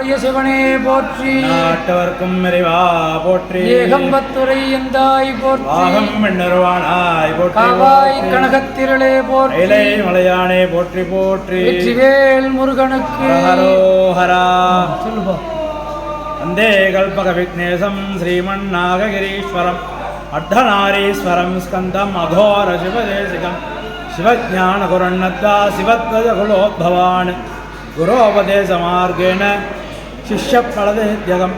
உடைய சிவனே போற்றி. நாட்டவர்க்கும் இறைவா போற்றி. ஏகம்பத்துரை எந்தாய் போற்றி. பாகம் வெண்ணருவானாய் போற்றி காவாய். கனகத்திரளே போற்றி. கைலை மலையானே போற்றி போற்றி. வெற்றிவேல் முருகனுக்கு. ஹரோஹரா. சொல்லுப்பா. வந்தே கல்பக விக்னேசம் ஸ்ரீமன்னாககிரீஸ்வரம். அர்த்தநாரீஸ்வரம் ஸ்கந்தம் அகோர சிவதேசிகம். சிவஜானகுரன்னத்தா சிவத்வஜ குலோத்பவான் குரோபதேசமார்கேண சிஷ்யப்பலதேத்யகம்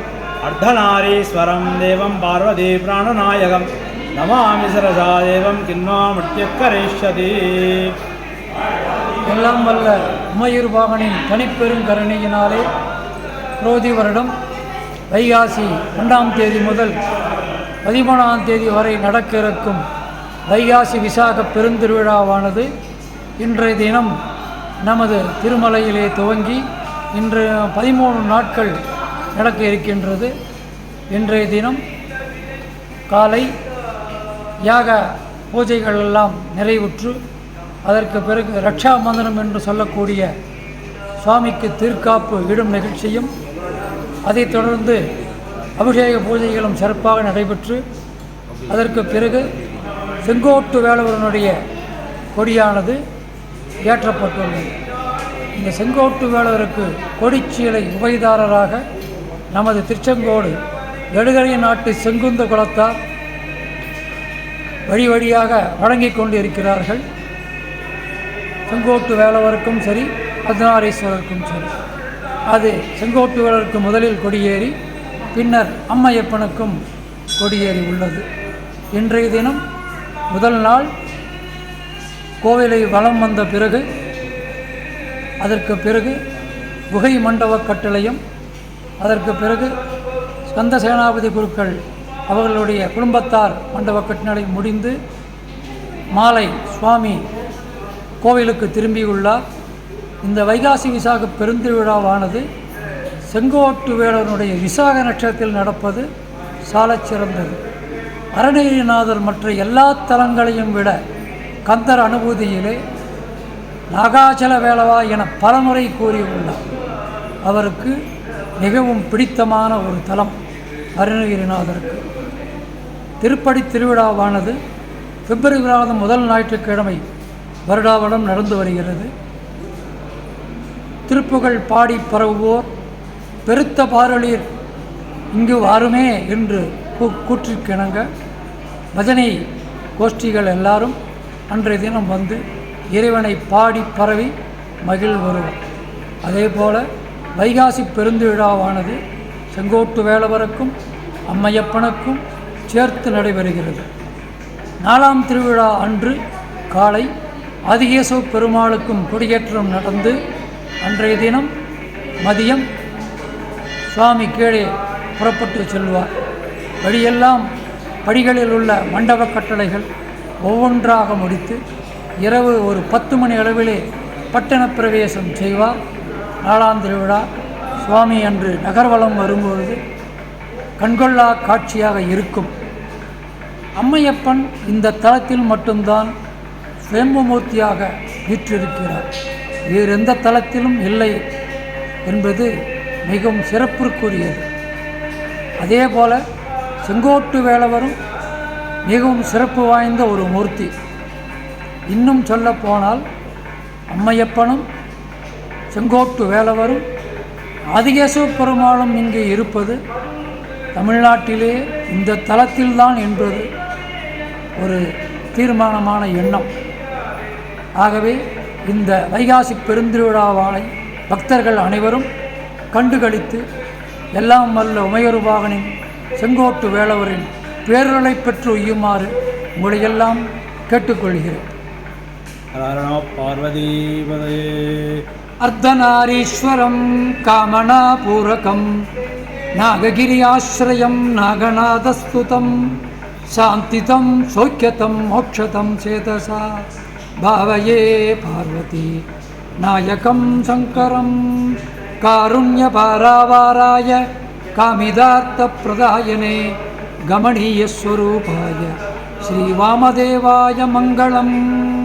அர்த்தநாரீஸ்வரம் தேவம் பார்வதி பிராணநாயகம். நமாமி சரசா தேவம் கிண்வாமித்யக்கரிஷ்யதி எல்லாம் வல்ல உமையூர் பாகனின் தனிப்பெரும் கருணையினாலே புரோதி வருடம் வைகாசி ரெண்டாம் தேதி முதல் பதிமூணாம் தேதி வரை நடக்க இருக்கும் வைகாசி விசாக பெருந்திருவிழாவானது இன்றைய தினம் நமது திருமலையிலே துவங்கி இன்று பதிமூணு நாட்கள் நடக்க இருக்கின்றது. இன்றைய தினம் காலை யாக பூஜைகள் எல்லாம் நிறைவுற்று அதற்கு பிறகு ரக்ஷா மந்திரம் என்று சொல்லக்கூடிய சுவாமிக்கு தீர்க்காப்பு இடும் நிகழ்ச்சியும் அதைத் தொடர்ந்து அபிஷேக பூஜைகளும் சிறப்பாக நடைபெற்று அதற்கு பிறகு செங்கோட்டு வேலவரனுடைய கொடியானது ஏற்றப்பட்டுள்ளது. இந்த செங்கோட்டு வேளருக்கு கொடிச்சீலை உபயதாரராக நமது திருச்செங்கோடு எடுகரை நாட்டு செங்குந்த குலத்தார் வழி வழியாக வழங்கி கொண்டு இருக்கிறார்கள் செங்கோட்டு வேலவருக்கும் சரி பதினாரீஸ்வரருக்கும் சரி. அது செங்கோட்டு வேளருக்கு முதலில் கொடியேறி பின்னர் அம்மையப்பனுக்கும் கொடியேறி உள்ளது. இன்றைய தினம் முதல் நாள் கோவிலை வலம் வந்த பிறகு அதற்கு பிறகு குகை மண்டப கட்டளையும் அதற்கு பிறகு ஸ்கந்த சேனாபதி குருக்கள் அவர்களுடைய குடும்பத்தார் மண்டப கட்டளை முடிந்து மாலை சுவாமி கோவிலுக்கு திரும்பியுள்ளார். இந்த வைகாசி விசாக பெருந்திருவிழாவானது செங்கோட்டு வேளனுடைய விசாக நட்சத்திரத்தில் நடப்பது சாலச் சிறந்தது. அருணகிரிநாதர் மற்ற எல்லா தலங்களையும் விட கந்தர் அனுபூதியிலே நாகாச்சல வேளவா என பலமுறை கூறியுள்ளார். அவருக்கு மிகவும் பிடித்தமான ஒரு தலம் அருணகிரிநாதருக்கு. திருப்படி திருவிழாவானது பிப்ரவரி மாதம் முதல் ஞாயிற்றுக்கிழமை வருடாவடம் நடந்து வருகிறது. திருப்புகழ் பாடி பரவுவோர் பெருத்த பாரளீர் இங்கு வாருமே என்று கூ- கூற்றிற்கிணங்க பஜனை கோஷ்டிகள் எல்லாரும் அன்றைய தினம் வந்து இறைவனை பாடி பரவி மகிழ் வருவர். அதே வைகாசி பெருந்திழாவானது செங்கோட்டு வேளவருக்கும் அம்மையப்பனுக்கும் சேர்த்து நடைபெறுகிறது. நாலாம் திருவிழா அன்று காலை அதிகேசு பெருமாளுக்கும் கொடியேற்றம் நடந்து அன்றைய தினம் மதியம் சுவாமி கீழே புறப்பட்டு செல்வார். வழியெல்லாம் படிகளில் உள்ள மண்டப கட்டளைகள் ஒவ்வொன்றாக முடித்து இரவு ஒரு பத்து மணி அளவிலே பட்டண பிரவேசம் செய்வார் நாலாம் திருவிழா. சுவாமி அன்று நகர்வலம் வரும்பொழுது கண்கொள்ளா காட்சியாக இருக்கும். அம்மையப்பன் இந்த தலத்தில் மட்டும்தான் சுயம்புமூர்த்தியாக வீற்றிருக்கிறார். வேறு எந்த தலத்திலும் இல்லை என்பது மிகவும் சிறப்பிற்குரியது அதே போல செங்கோட்டு வேளவரும் மிகவும் சிறப்பு வாய்ந்த ஒரு மூர்த்தி. இன்னும் சொல்லப்போனால் அம்மையப்பனும் செங்கோட்டு வேலவரும் ஆதிகேசவ பெருமாளும் இங்கே இருப்பது தமிழ்நாட்டிலே இந்த தளத்தில்தான் என்பது ஒரு தீர்மானமான எண்ணம். ஆகவே இந்த வைகாசி பெருந்திருவிழாவானை பக்தர்கள் அனைவரும் கண்டுகளித்து எல்லாம் வல்ல உமையொருபாகனின் செங்கோட்டு வேளவரின் பேரலை பெற்று உய்யுமாறு உங்களையெல்லாம் கேட்டுக்கொள்கிறேன். अर्धनारीश्वरं कामनापूरकं नागगिरि आश्रयं नागनादस्तुतं शान्तितं सौख्यतं मोक्षतं चेतसा। भावये पार्वती नायकं शङ्करं कारुण्यपारावाराय कामिदार्थप्रदायने गमणीयस्वरूपाय श्रीवामदेवाय मङ्गलम्।